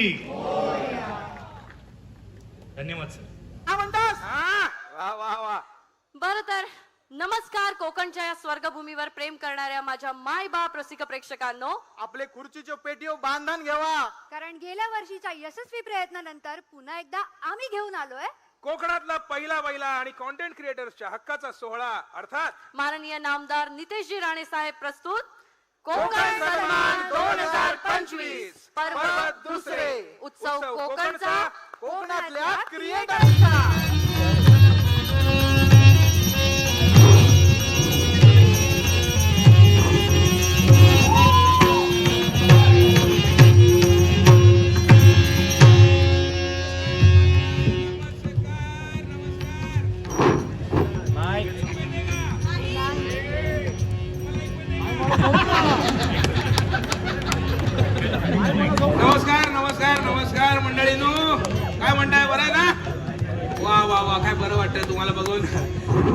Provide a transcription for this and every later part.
मूर्ती धन्यवाद सर काय म्हणतास? वा वा वा. बरं तर नमस्कार कोकणच्या या स्वर्गभूमीवर प्रेम करणाऱ्या माझ्या माय बाप रसिक प्रेक्षकांनो. आपले खुर्चीच्या पेटीव बांधण घेवा. कारण गेल्या वर्षीच्या यशस्वी प्रयत्नानंतर पुन्हा एकदा आम्ही घेऊन आलोय. कोकणातला पहिला बैला आणि कॉन्टेंट क्रिएटर्सच्या हक्काचा सोहळा अर्थात माननीय नामदार नितेशजी राणे साहेब प्रस्तुत. कोकण सन्मान सन्मान 2025 पर्व पर्व दुसरे. उत्सव कोकणचा कोकणातल्या क्रिएटर्सचा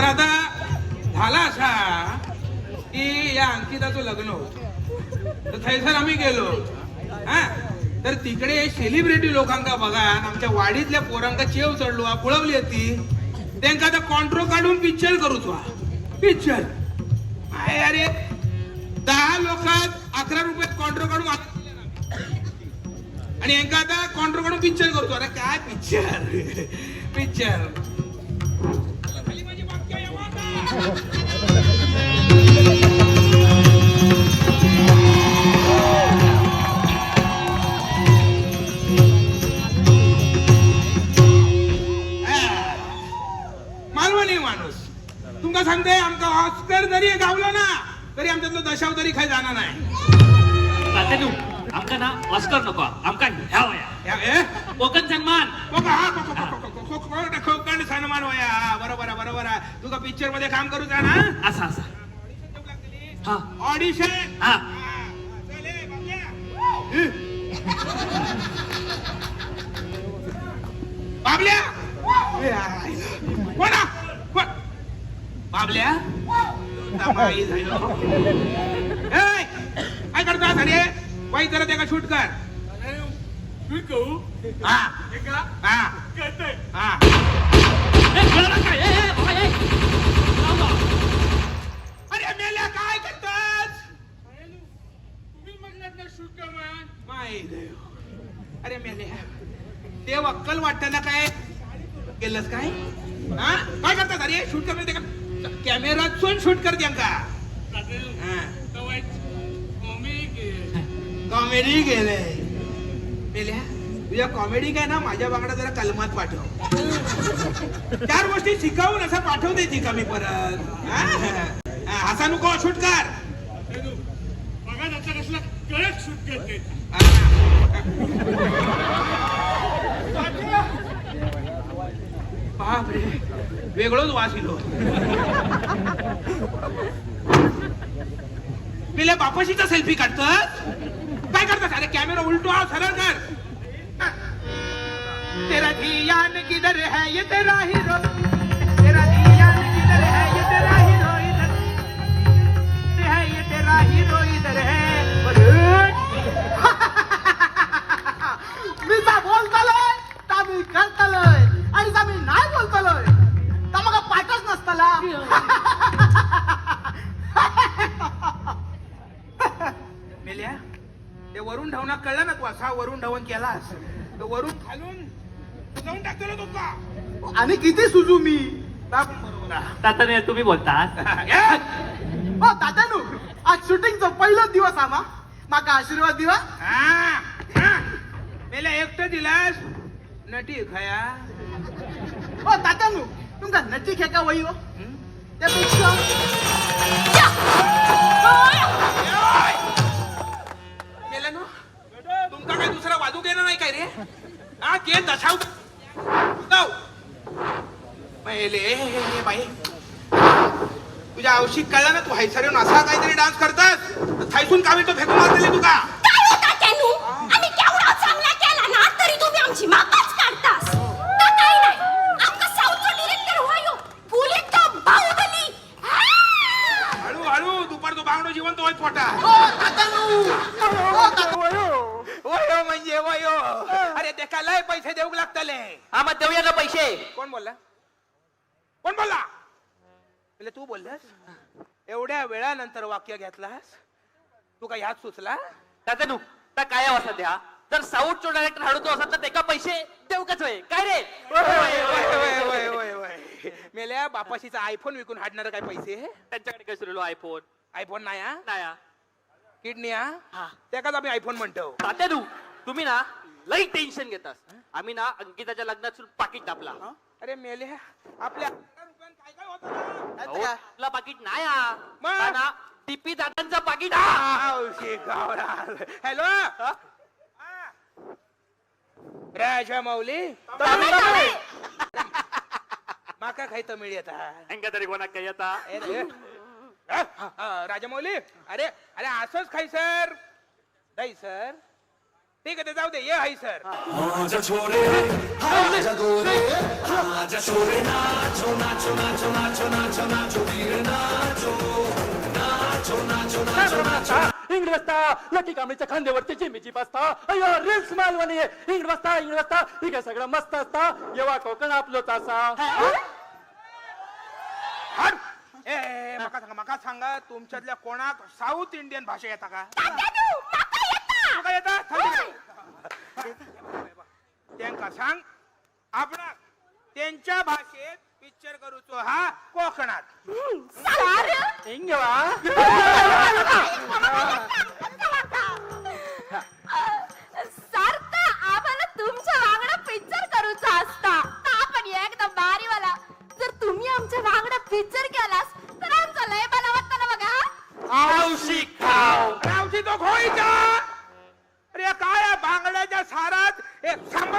बरं आता झाला असा की या अंकिताचं लग्न होत. तर थैसर आम्ही गेलो. हा? तर तिकडे सेलिब्रिटी लोकांका बघा आमच्या वाडीतल्या पोरांका चेव चढलो पुळवली होती त्यांका आता कॉन्ट्रो काढून पिक्चर करूच वा. पिक्चर अरे दहा लोकात अकरा रुपयात कॉन्ट्रो काढून आणि यांका आता कॉन्ट्रो काढून पिक्चर करतो. अरे काय पिक्चर पिक्चर मालवणी माणूस. तुमका सांगते आमका ऑस्कर जरी गावला ना तरी आमच्यातलं दशाव तरी खाय जाणार नाही. आमका ना ऑस्कर नको. आमका ह्या. वया? कोकण सन्मान. कोक- हा, कोक- कोक- कोक- कोक- कोक- कोक- कोकण सन्मान वया बरोबर बरोबर तुका पिक्चरमध्ये काम करू ना. असा असा. हा. ऑडिशन हा. बाबल्या? कोण? बाबल्या दमाई झालो. ए, काय करता अरे वाई जरा त्याला शूट कर. हा. हा हा. अरे मेल्या काय करतोस? माय देव. अरे मेल्या ते अक्कल वाटताना काय? केलंस काय? हा? काय करतात अरे शूट करणे ते का? कॅमेरातून शूट कर त्यांका कॉमेडी गेले तुझ्या कॉमेडी काय ना माझ्या बाकडा जरा कलमात पाठव. चार गोष्टी शिकावून असं पाठवते ती कमी परत? असा नको शूट कर. बापरे वेगळंच वास इलो पिल्या बापाशीचा सेल्फी काढतात काय करता अरे कॅमेरा उलटो हा सरळ कर. तेरा धियान किधर है ये तेरा हीरो? तेरा धियान किधर है ये तेरा हीरो इधर? है ये तेरा हीरो इधर है? केलास तर वरून खालून जाऊन टाकतो तो का आणि किती सुजू मी. तात्याने तुम्ही बोलतात ए, हो तात्यानू. आज शूटिंगचा पहिलाच दिवस आम्हा माका आशीर्वाद दिवा. मेल्या एकटं दिलास? नटी खया. हो तात्यानू तुमका नची खेका वही हो. हं? त्यापेक्षा मेले बाई. तुझ्या औषिक कळला ना तू? हैसर असा काहीतरी डान्स करतात थायसून कामी तो फेकून मारलेली तुका का? वाक्य घेतलास? तू काय ह्यात सुचला? तात्या नू त्या काय वाजता द्या. जर साऊथचो डायरेक्टर हाडूचो असत तर तेका पैसे देऊ कच होय. काय रे? वय, वय, वय, वय, वय. मेल्या बापाशीचा आयफोन विकून हाडणार काय पैसे? त्यांच्याकडे काय सुरू आयफोन आयफोन नाही हा? नाही हा. किडनी हा? हा. त्याकाच आम्ही आयफोन म्हणतो. तात्या नू तुम्ही ना लई टेन्शन घेतास आम्ही ना अंकिताच्या लग्नात सुद्धा पाकिट टापला अरे मेल्या आपल्या काय काय होतं ना? अहो, पाकिट नाही हा. मग? ना टिपी दादांचा पाकिट हा! हॅलो राजा माऊली. माका काही तमिळ येता हंगा तरी कोणा काही आता राजा माऊली. अरे अरे असंच खाई सर. नाही सर. ठीक आहे ते जाऊ दे. ये हाय सर. छोरे आजा गोरे आजा छोरे नाचो नाचो नाचो नाचो नाचो नाचो वीर नाचो. इंग्ड वाजता लकी कांबळीच्या खांद्यावरती चिमीची बसता अयो रील्स मालवणी. इंग्ड वाजता इंग्ड वाजता ठीक आहे सगळं मस्त असता. येवा कोकण आपलोच असा हट! ए, ए मका सांगा मका सांगा तुमच्यातल्या कोणाक साऊथ इंडियन भाषा येता का? मका येता. त्यांका सांग आपण त्यांच्या भाषेत पिक्चर करूचो हा कोकणात. सारखा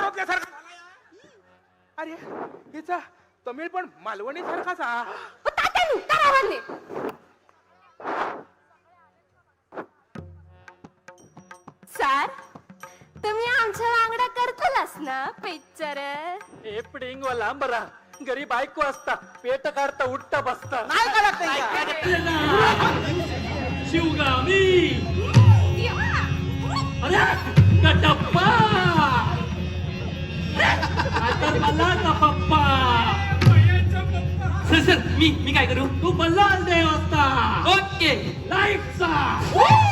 हे या? अरे हिचा तमिळ पण मालवणी सारखाच हा तात्यानू सर तुम्ही आमच्या वांगडा करतलास ना पिक्चर? एपडी इंगवा बरा. घरी बायको असता पेट काढता उठता बसता. शिवगामी. का पप्पा. सर सर मी मी काय करू? तू बल्लाल देव असता. ओके. लाईटचा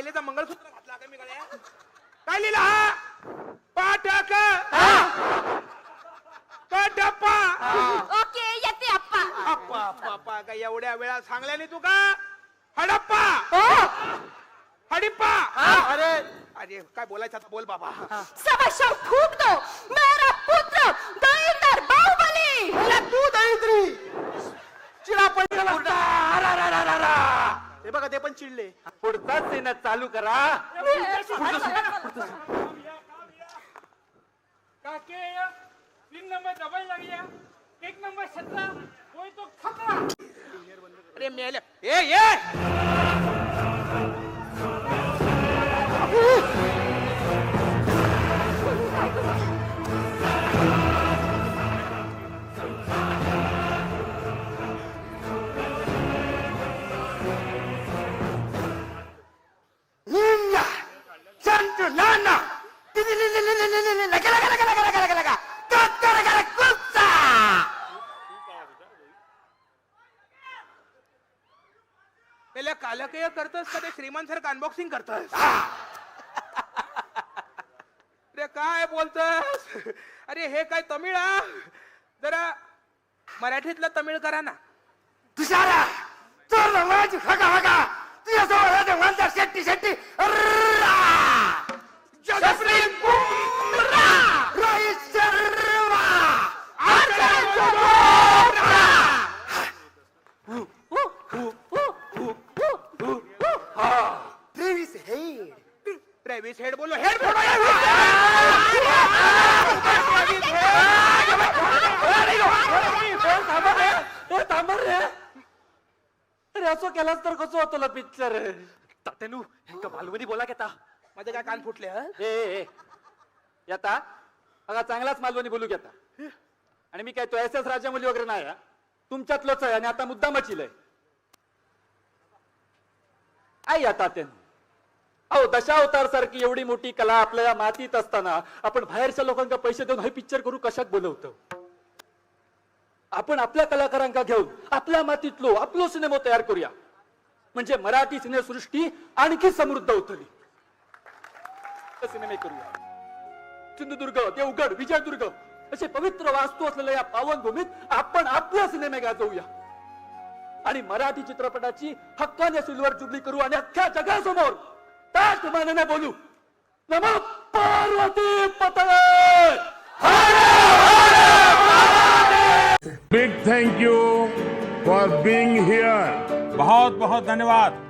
बायलेचा मंगळसूत्र घातला का मी गळ्या काय लिहिलं? हा. पाठक कटप्पा ओके येते अप्पा अप्पा अप्पा अप्पा काय एवढ्या वेळा सांगल्याने तू का? हडप्पा. हडिप्पा. अरे. अरे काय बोलायचं आता बोल बाबा. थूक दो मेरा पुत्र दलिंदर बाहुबली. तू दरिद्री हे बघा ते पण चिडले. पुढचा सीन चालू करा. तीन नंबर एक नंबर तो खतरा अरे मेले. ए ये पहिल्या कालकेय करतस का ते श्रीमान सारखं अनबॉक्सिंग करतस अरे काय बोलतस अरे हे काय तमिळ आ जरा मराठीतलं तमिळ करा ना तुषारा चल माझी हगा हगा तुझ्याजवळ आहे शेट्टी शेट्टी अर्रा! असं केलास तर कसं होतं पिक्चर तात्यानू हेंका मालवणी बोला घेता माझे काय कान फुटले हं? ए ए, ए. येता अगा चांगलाच मालवणी बोलू घेता आणि मी काय तो एस एस राजामौली वगैरे नाही हा. तुमच्यातलंच आहे आणि आता मुद्दा मचिलय आई आता ते अहो दशावतार सारखी एवढी मोठी कला आपल्या या मातीत असताना आपण बाहेरच्या लोकांना पैसे देऊन हे पिक्चर करू कशात बोलवतो? आपण आपल्या कलाकारांका घेऊन आपल्या मातीतलो आपलो सिनेमा तयार करूया. म्हणजे मराठी सिनेसृष्टी आणखी समृद्ध होतली सिनेमे करूया. सिंधुदुर्ग देवगड विजयदुर्ग असे पवित्र वास्तू असलेल्या या पावनभूमीत आपण आपल्या सिनेमे गाजवूया आणि मराठी चित्रपटाची हक्काने सिल्वर जुबली करू आणि अख्ख्या जगासमोर ताट मानाने बोलू. नमो Parvati पतळे! Big thank you for being here. बहुत बहुत धन्यवाद